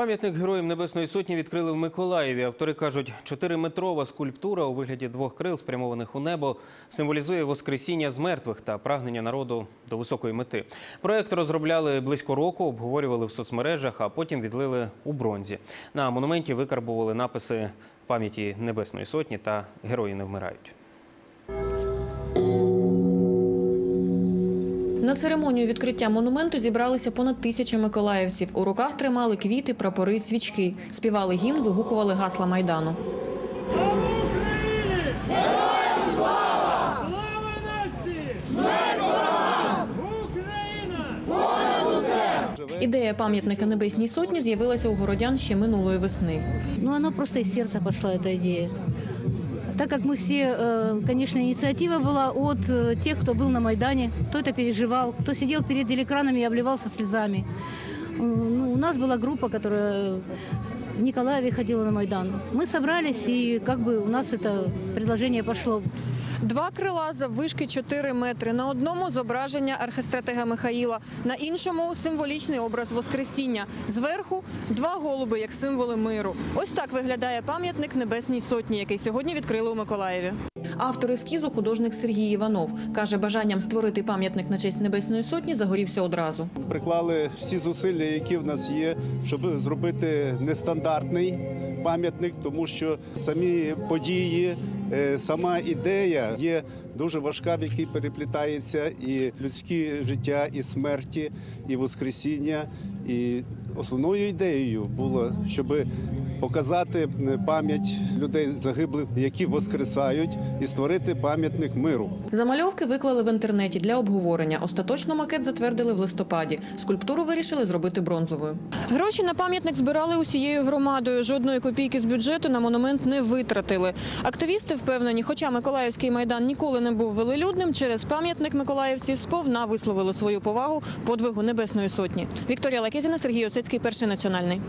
Пам'ятник героям Небесної Сотні відкрили в Миколаєві. Автори кажуть, чотириметрова скульптура у вигляді двох крил, спрямованих у небо, символізує воскресіння з мертвих та прагнення народу до високої мети. Проект розробляли близько року, обговорювали в соцмережах, а потім відлили у бронзі. На монументі викарбували написи пам'яті Небесної Сотні та Герої не вмирають. На церемонію відкриття монументу зібралися понад тисяча миколаївців. У руках тримали квіти, прапори, свічки. Співали гімн, вигукували гасла майдану. Ідея пам'ятника Небесній Сотні з'явилася у городян ще минулої весни. Ну, она просто из сердца пошла, эта идея Так как мы все, э, конечно, инициатива была от э, тех, кто был на Майдане, кто это переживал, кто сидел перед телекранами и обливался слезами. Э, Ну, у нас была группа, которая в Николаеве ходила на Майдан. Мы собрались, и как бы у нас это предложение пошло. Два крила заввишки 4 метри. На одному зображення архистратега Михаїла, на іншому символічний образ Воскресіння. Зверху два голуби як символи миру. Ось так виглядає пам'ятник Небесній Сотні, який сьогодні відкрили у Миколаєві. Автор ескізу художник Сергій Іванов каже, бажанням створити пам'ятник на честь Небесної Сотні загорівся одразу. приклали всі зусилля, які в нас є, щоб зробити нестандартний пам'ятник, тому що самі події, е, сама ідея є дуже важка, в якій переплітається і людське життя, і смерті, і воскресіння. І основною ідеєю було, щоб показати пам'ять людей загиблих, які воскресають, і створити пам'ятник миру. Замальовки виклали в інтернеті для обговорення. Остаточно макет затвердили в листопаді. Скульптуру вирішили зробити бронзовою. Гроші на пам'ятник збирали усією громадою. Жодної копійки з бюджету на монумент не витратили. Активісти впевнені, хоча Миколаївський майдан ніколи не був велелюдним, через пам'ятник миколаївці сповна висловили свою повагу подвигу Небесної Сотні. Вікторія Лакезіна Сергій Осицький, перший національний.